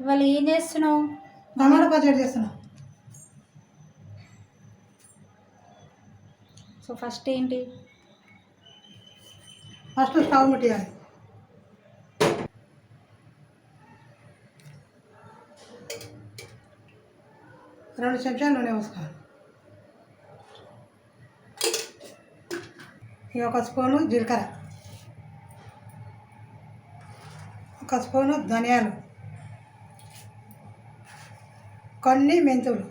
ఇవాళ ఏం చేస్తున్నావు? టమాటా పచ్చడి చేస్తున్నా. సో ఫస్ట్ ఏంటి? ఫస్ట్ స్టవ్ ముట్టియాలి. రెండు చెంచాలు నూనె పోసుకోవాలి. ఇక ఒక స్పూను జీలకర్ర. ఒక స్పూను ధనియాలు. కొన్ని మెంతులు.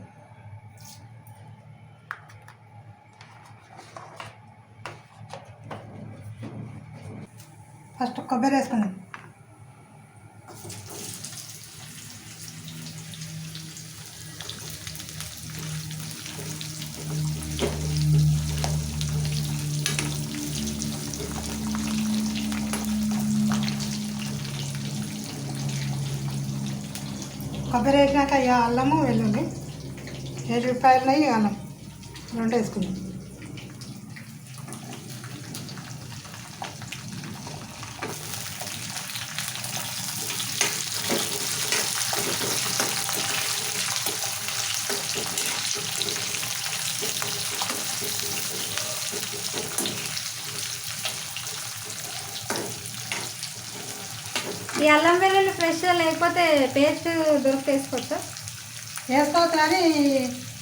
ఫస్ట్ కొబ్బరి వేసుకుందాం. కొబ్బరి వేసినాక ఇక అల్లము వెల్లుల్లి. ఎల్లిపాయలు ఇక అల్లం రెండు వేసుకుందాం ఈ అల్లం వెల్లుల్లి ఫ్రెష్ లేకపోతే పేస్ట్ దొరికేసుకోవచ్చు? వేసుకోవచ్చు కానీ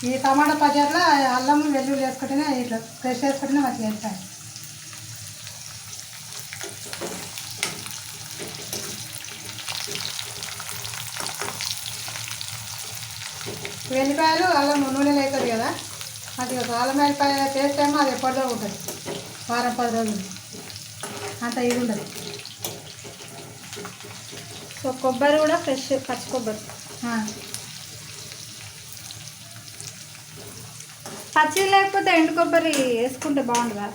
ఈ- టమాటా పచ్చడిలో అల్లం వెల్లుల్లి వేసుకుంటేనే ఇట్లా ఫ్రెష్ వేసుకుంటేనే మంచిగా వేస్తాయి. వెల్లిపాయలు అల్లం నూనెలు అవుతుంది కదా అది ఒక అల్లం వెల్లిపాయ టేస్ట్ ఏమో అది ఎప్పటిదో ఉంటుంది. వారం పది రోజులు. అంత ఇది ఉండదు. సో కొబ్బరి కూడా ఫ్రెష్ పచ్చి కొబ్బరి. పచ్చి లేకపోతే ఎండు కొబ్బరి వేసుకుంటే బాగుంటుందా?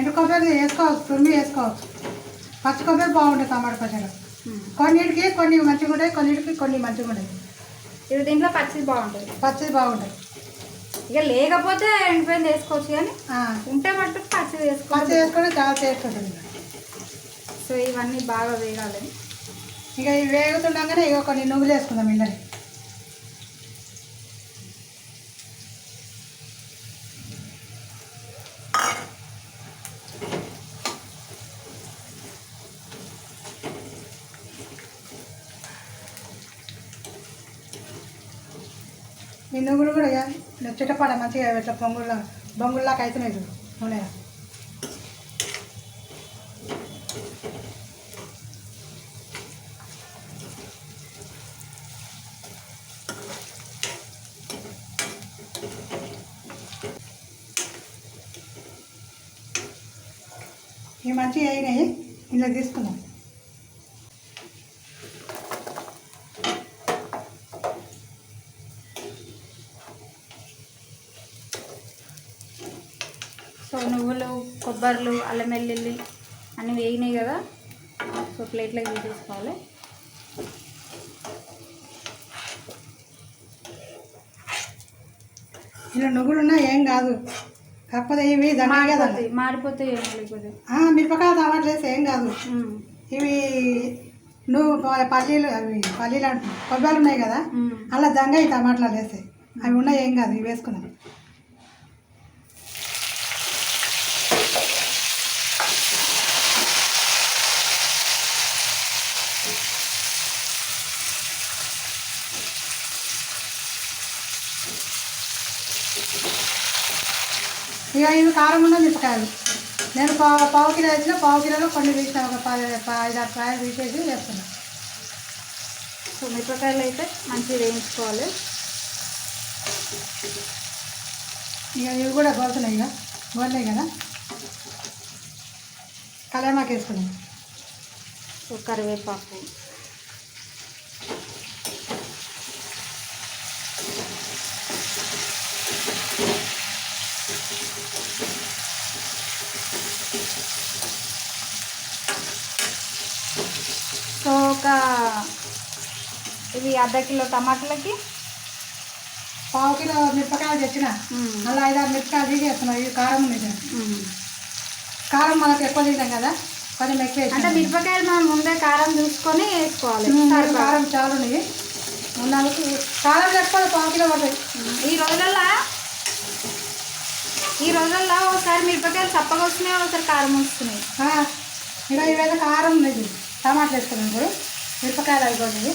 ఎండు కొబ్బరి వేసుకోవచ్చు తురిమి వేసుకోవచ్చు. పచ్చి కొబ్బరి బాగుంటుంది టమాటా పచ్చడి. కొన్నిటికి కొన్ని మంచిగా ఉంటాయి కొన్నిటికి కొన్ని మంచిగా ఉంటాయి ఇది దీంట్లో పచ్చిది బాగుంటుంది పచ్చిది బాగుంటాయి. ఇక లేకపోతే ఎండిపోయింది వేసుకోవచ్చు కానీ ఉంటే మట్టుకు పచ్చిది పచ్చి వేసుకోవచ్చు. వేసుకొని చాలా టేస్ట్ ఉంటుంది. సో ఇవన్నీ బాగా వేగాలి ఇక ఇవి వేగుతుండగానే ఇక కొన్ని నువ్వులు వేసుకుందాం ఇందని ఈ నువ్వులు కూడా ఇక చిట్టపాడ మంచిగా ఇట్లా పొంగుల్లా బొంగుల్లాగా అవుతున్నాయి చూడు నూనె ఇవి మంచిగా అయినాయి. ఇలా తీసుకుందాం. సో నువ్వులు కొబ్బరిలు అల్లం వెల్లుల్లి అన్నీ వేగినాయి కదా. సో ప్లేట్లోకి తీసేసుకోవాలి ఇలా నువ్వులు ఉన్నా ఏం కాదు. కాకపోతే ఇవి దండాయి కదా మాడిపోతాయి మిరపకాయ టమాటాలు వేస్తే ఏం కాదు. ఇవి నువ్వు పల్లీలు అవి పల్లీలు అంటు కొబ్బరి ఉన్నాయి కదా. అలా దంగాయి టమాటాలు వేస్తాయి అవి ఉన్నాయి ఏం కాదు ఇవి వేసుకున్నాం. ఇక ఇవి కారం ఉన్న మిరపకాయలు నేను పావు పావు కిలో వేసిన పావు కిలోలో కొన్ని తీసిన ఒక పది ప- ఐదు ఆరు కాయలు తీసేసి వేస్తున్నా. సో మిరపకాయలు అయితే మంచిగా వేయించుకోవాలి. ఇక ఇవి కూడా గోలుతున్నాయి ఇక. గోలినాయి కదా? కళ్యామాకు వేసుకున్నాం కరివేపాకు సో ఒక ఇవి అర్ధ కిలో టమాటాలకి పావు కిలో మిరపకాయలు తెచ్చిన. మళ్ళీ ఐదారు మిరపకాయలు తీసేస్తున్నాం ఇవి కారం. ఉమ్. కారం మనకు ఎక్కువ తింటాం కదా కొంచెం ఎక్కువ అంటే. మిరపకాయలు మనం ముందే కారం చూసుకొని వేసుకోవాలి. కారం చాలా ఉన్నాయి నాలుగు కారం లేకపోతే పావు కిలో పడుతుంది ఈ రోజుల్లో ఈ రోజుల్లో ఒకసారి మిరపకాయలు చప్పగా వస్తున్నాయి ఒకసారి కారం వస్తున్నాయి ఆ, ఇక ఇవైతే కారం ఉంది టమాటాలు వేసుకున్నాం ఇప్పుడు మిరపకాయలు అయిపోయింది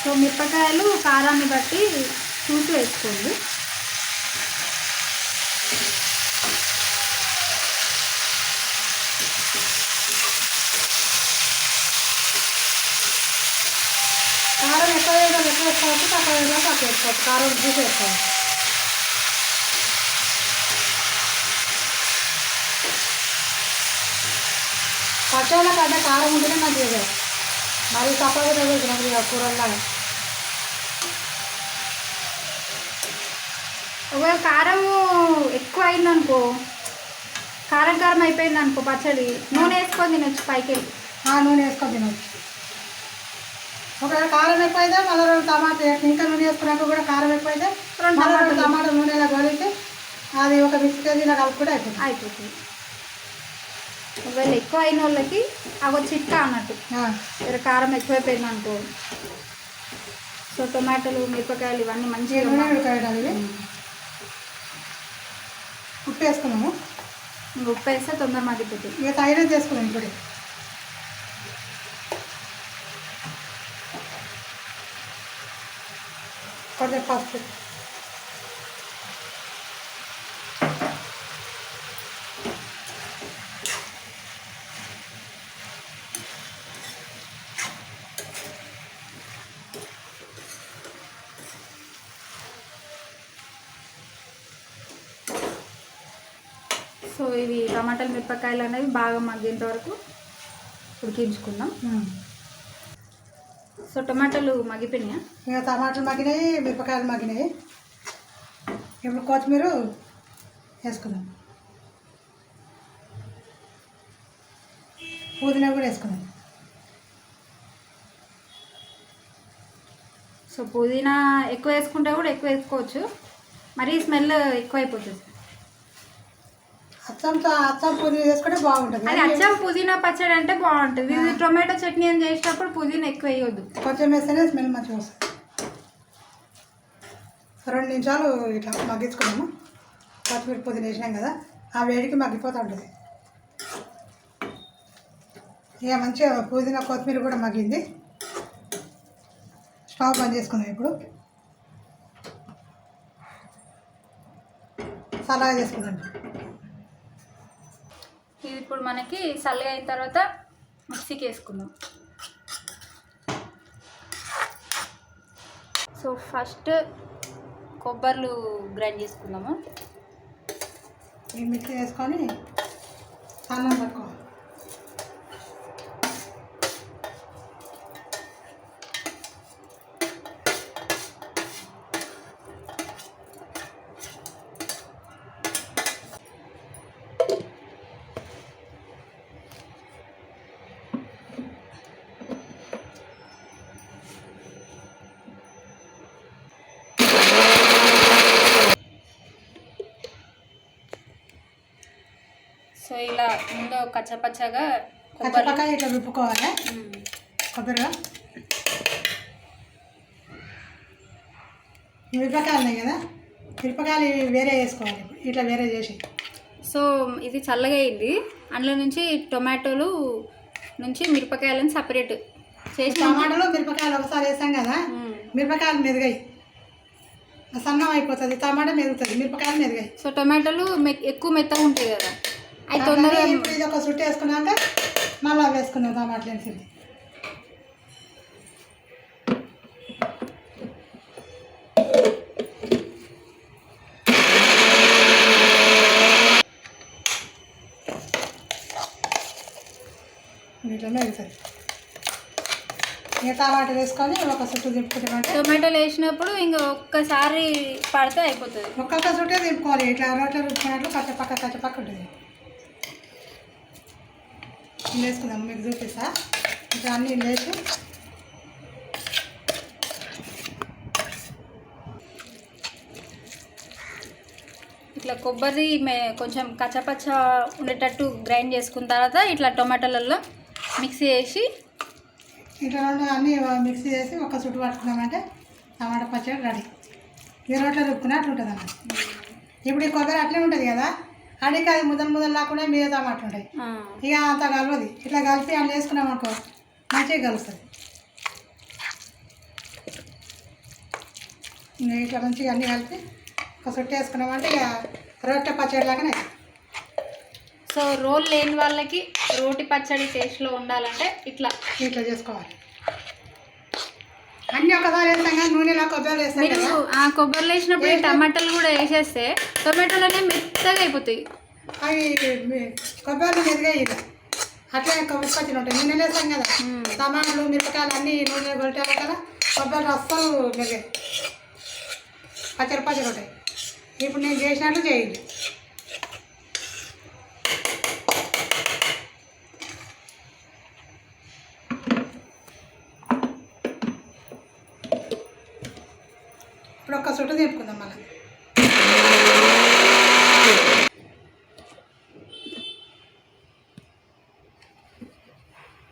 సో మిరపకాయలు కారాన్ని బట్టి చూసి వేసుకోండి. కారం ఎక్కువ వేయడం ఎక్కువ వేసుకోవచ్చు తక్కువ వేయడం తక్కువ వేసుకోవచ్చు. కారం చూసి వేసుకోవచ్చు. పచ్చళ్ళ కంటే కారం ఉంటేనే మంచిది కదా. మరి తక్కువ తగ్గుతున్నది ఇక కూరల్లాగా. ఒకవేళ కారం ఎక్కువ అయిందనుకో కారం కారం అయిపోయింది అనుకో పచ్చడి నూనె వేసుకొని తినొచ్చు పైకి నూనె వేసుకొని తినవచ్చు ఒకవేళ కారం ఎక్కువైతే మళ్ళీ రెండు టమాటా ఇంకా నూనె వేసుకున్నాక కూడా కారం ఎక్కువైతే రెండు. టమాటా నూనెలో గొలితే అది ఒక మిక్స్ కేజీలో కలుపుకుంటే అయిపోతుంది. అయిపోతుంది. ఒకవేళ ఎక్కువ అయిన వాళ్ళకి అవి చిట్కా అన్నట్టు. వేరే కారం ఎక్కువైపోయింది అనుకో. సో టొమాటోలు మిరపకాయలు ఇవన్నీ మంచిగా ఇవి ఉప్పు వేసుకున్నాము ఇంక ఉప్పు వేస్తే తొందర మగ్గిపోతుంది ఇక తైరే చేసుకున్నాం ఇప్పుడే. కొంచెం పసుపు సో ఇవి టమాటాలు మిరపకాయలు అనేవి బాగా మగ్గేంత వరకు ఉడికించుకుందాం. సో టమాటాలు మగ్గిపోయినాయా? ఇక టమాటాలు మగ్గినాయి మిరపకాయలు మగ్గినాయి. ఇప్పుడు కొత్తిమీర వేసుకుందాం. పుదీనా కూడా వేసుకుందాం. సో పుదీనా ఎక్కువ వేసుకుంటే కూడా ఎక్కువ వేసుకోవచ్చు. మరీ స్మెల్ ఎక్కువ అయిపోతుంది. అచ్చంతో అచ్చం పుదీనా వేసుకుంటే బాగుంటుంది. అది అచ్చం పుదీనా పచ్చడి అంటే బాగుంటుంది. ఇది టొమాటో చట్నీ అని చేసేటప్పుడు పుదీనా ఎక్కువ వేయొద్దు. కొంచెం వేస్తేనే స్మెల్ మంచిగా వస్తుంది. రెండు నిమిషాలు ఇట్లా మగ్గించుకున్నాము. కొత్తిమీర పుదీనా వేసినాం కదా ఆ వేడికి మగ్గిపోతూ ఉంటుంది. ఇక మంచిగా పుదీనా కొత్తిమీర కూడా మగ్గింది. స్టవ్ బంద్ చేసుకుందాం ఇప్పుడు. సలాగా చేసుకుందాం. ఇది ఇప్పుడు మనకి చల్లగా అయిన తర్వాత మిక్సీకి వేసుకుందాం. సో ఫస్ట్ కొబ్బర్లు గ్రైండ్ చేసుకుందాము? ఈ మిక్సీ వేసుకొని అన్నం సో ఇలా ముందు కచ్చపచ్చగా కొబ్బరి. పచ్చపక్క ఇట్లా రుబ్బుకోవాలి. కొబ్బరిగా మిరపకాయలు ఉన్నాయి కదా? మిరపకాయలు వేరే వేసుకోవాలి. ఇట్లా వేరే చేసి. సో ఇది చల్లగా అయింది. అందులో నుంచి టొమాటోలు నుంచి మిరపకాయలను సపరేట్ చేసి టమాటాలు మిరపకాయలు ఒకసారి వేసాం కదా. మిరపకాయలు మెరుగాయి సన్నం అయిపోతుంది. టమాటా మెరుగుతుంది మిరపకాయలు మెరుగాయి సో టొమాటోలు మె- ఎక్కువ మెత్తగా ఉంటాయి కదా? అవి తొందరగా ఇప్పుడు ఇది ఒక సుట్టి వేసుకున్నాక మళ్ళీ వేసుకుందాం టమాటాలు వేసి ఇట్లా మెరుగుతుంది ఇక వేసుకొని ఒక సుట్టు దింపుకుంటామంటే టొమాటోలు వేసినప్పుడు ఇంకా ఒక్కసారి పడితే అయిపోతుంది. ఒక్కొక్క చుట్టే దింపుకోవాలి ఇట్లా రోట్లో రుబ్బుకున్నట్లు కచ్చ పక్క కచ్చ పక్క ఉంటుంది. ఇల్లు వేసుకుందాం మీకు చూపిస్తా. ఇట్లా అన్నీ వేసి. ఇట్లా కొబ్బరి మే కొంచెం కచ్చపచ్చ ఉండేటట్టు గ్రైండ్ చేసుకున్న తర్వాత ఇట్లా టొమాటోలలో మిక్సీ చేసి ఇట్లా అన్నీ మిక్సీ చేసి ఒక చుట్టు పట్టుకున్నామంటే టమాటా పచ్చడి రెడీ. ఈ రోట్లో రుక్కున్నట్టు ఉంటుంది అన్నమాట ఇప్పుడు ఈ కొబ్బరి అట్లే ఉంటుంది కదా? అడిగి అది ముద్దలు ముద్దలు లేకుండా ఉంటాయి ఆ, ఇక అంత కలవది. ఇట్లా కలిపి అందులో వేసుకున్నాం అనుకో మంచిగా కలుస్తుంది. ఇట్లా మంచిగా అన్నీ కలిపి ఒక చుట్టు వేసుకున్నామంటే ఇక రొట్టె పచ్చడి లాగానే సో రోల్ లేని వాళ్ళకి రోటి పచ్చడి టేస్ట్లో ఉండాలంటే ఇట్లా. ఇట్లా చేసుకోవాలి. అన్నీ ఒకసారి వేస్తాం నూనెలా కొబ్బరి వేస్తాం మీరు కదా. ఆ కొబ్బరిలో వేసినప్పుడు టమాటాలు కూడా వేసేస్తే టొమాటోలు అనేవి మెత్తగా అయిపోతాయి. అవి కొబ్బరి ఇలా అట్లే కొబ్బరి ఉంటాయి. నూనె వేస్తాం కదా. టమాటాలు మిరపకాయలు అన్నీ నూనె కొట్టాలి కదా. కొబ్బరి అస్సలు మెరుగాయి పచ్చడి పచ్చడి ఉంటాయి. ఇప్పుడు నేను చేసినట్లు చేయండి. చుట్టు తిప్పుకుందాం మళ్ళీ.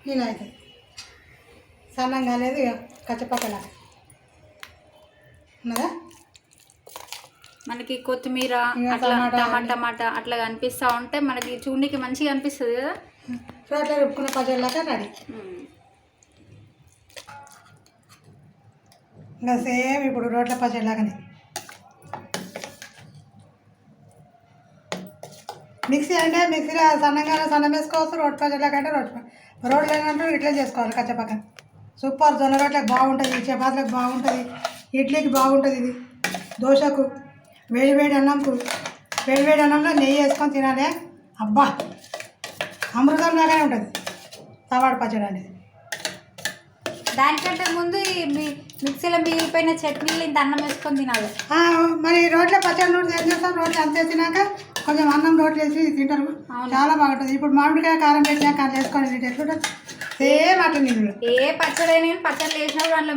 ఇలా అవుతుంది సన్నం కాలేదు ఇక కచ్చపక్కల ఉన్నదా? మనకి కొత్తిమీర అట్లా టమాటా అట్లా కనిపిస్తూ ఉంటే మనకి చూడనికి మంచిగా అనిపిస్తుంది కదా. రోట్లో రుబ్బుకున్న పచ్చడిలాగా రెడీ. ఇంకా సేమ్ ఇప్పుడు రోట్ల పచ్చడి లాగానే. మిక్సీ అంటే మిక్సీలో సన్నంగా సన్నం వేసుకోవచ్చు రోడ్ పచ్చడి లాగా రోడ్ రోడ్లు ఏంటంటే ఇట్లా చేసుకోవాలి కచ్చపక్క సూపర్ జొన్న రొట్టెలకు బాగుంటుంది చపాతీలకు బాగుంటుంది ఇడ్లీకి బాగుంటుంది ఇది. దోశకు వేడి వేడి అన్నంకు వేడి వేడి అన్నంలో నెయ్యి వేసుకొని తినాలి. అబ్బా! అమృతం లాగానే ఉంటుంది. తవాడు పచ్చడి అనేది. దానికంటే ముందు మీ- మిక్సీలో మిగిలిపోయిన చట్నీలు ఇంత అన్నం వేసుకొని తినాలి. మరి రోడ్ల పచ్చడి నూనె ఏం చేస్తాం రోడ్లు అంత వేసినాక కొంచెం అన్నం రోట్లు వేసి తింటారు. చాలా బాగుంటుంది. ఇప్పుడు మామిడికాయ కారం పెట్టినాక అది వేసుకొని తింటే ఎట్లుంటుంది? సేమ్ అట్లా నీళ్ళు ఏ పచ్చడి అయినా కానీ పచ్చడి వేసినప్పుడు అందులో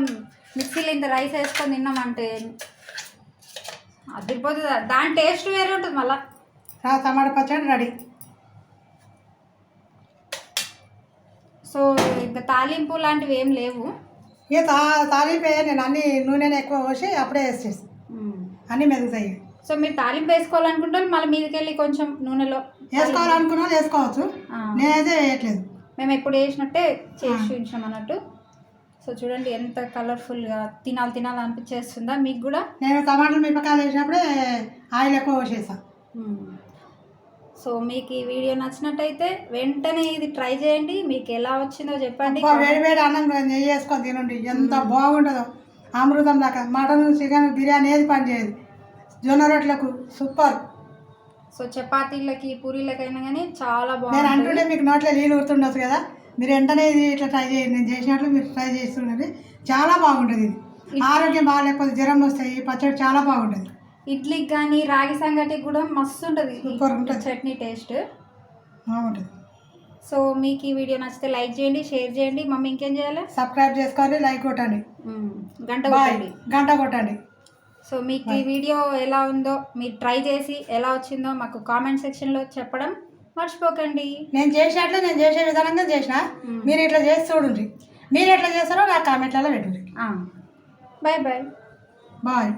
మిక్సీలో ఇంత రైస్ వేసుకొని తిన్నామంటే అదిరిపోతుంది. దాని టేస్ట్ వేరే ఉంటుంది మళ్ళా. టమాటా పచ్చడి రెడీ. సో ఇంకా తాలింపు లాంటివి ఏం లేవు. ఇక తా తాలింపు నేను అన్ని నూనెని ఎక్కువ పోసి అప్పుడే వేసేసి. అన్నీ మెదుగుతాయి. సో మీరు తాలింపు వేసుకోవాలనుకుంటే మళ్ళీ మీదకి వెళ్ళి కొంచెం నూనెలో వేసుకోవాలనుకున్న వేసుకోవచ్చు. నేనైతే వేయట్లేదు. మేము ఎప్పుడు వేసినట్టే చేసి చూపించాం అన్నట్టు. సో చూడండి ఎంత కలర్ఫుల్గా తినాలి తినాలి అనిపించేస్తుందా మీకు కూడా? నేను టమాటాలు మిరపకాయలు వేసినప్పుడే ఆయిల్ ఎక్కువ పోసేస్తాను సో మీకు ఈ వీడియో నచ్చినట్టయితే వెంటనే ఇది ట్రై చేయండి. మీకు ఎలా వచ్చిందో చెప్పండి. వేడి వేడి అన్నం నెయ్యి వేసుకొని తినండి. ఎంత బాగుంటుందో. అమృతం దాకా. మటన్ చికెన్ బిర్యానీ ఏది పని చేయదు. జొన్న రొట్టెలకు సూపర్. సో చపాతీలకి పూరీలకైనా కానీ చాలా నేను బాగుంటుంది. అంటుంటే మీకు నోట్లో నీళ్ళు ఊరుతుండొచ్చు కదా. మీరు వెంటనే ఇది ఇట్లా ట్రై చేయండి. నేను చేసినట్లు మీరు ట్రై చేస్తుండండి చాలా బాగుంటుంది ఇది. ఆరోగ్యం బాగాలేకపోతే జ్వరం వస్తాయి ఈ పచ్చడి చాలా బాగుంటుంది. ఇడ్లీకి కానీ రాగి సంగటికి కూడా మస్తు ఉంటుంది. సూపర్ ఉంటుంది చట్నీ టేస్ట్. బాగుంటుంది సో మీకు ఈ వీడియో నచ్చితే లైక్ చేయండి షేర్ చేయండి. మమ్మీ ఇంకేం చేయాలి? సబ్స్క్రైబ్ చేసుకోండి లైక్ కొట్టండి. గంట కొట్టండి. గంట కొట్టండి. సో మీకు ఈ వీడియో ఎలా ఉందో మీరు ట్రై చేసి ఎలా వచ్చిందో మాకు కామెంట్ సెక్షన్లో చెప్పడం మర్చిపోకండి. నేను చేసినట్లు నేను చేసే విధానంగా చేసిన. మీరు ఇట్లా చేసి చూడండి మీరు ఎట్లా చేస్తారో నాకు కామెంట్లలో పెట్టండి బాయ్ బాయ్ బాయ్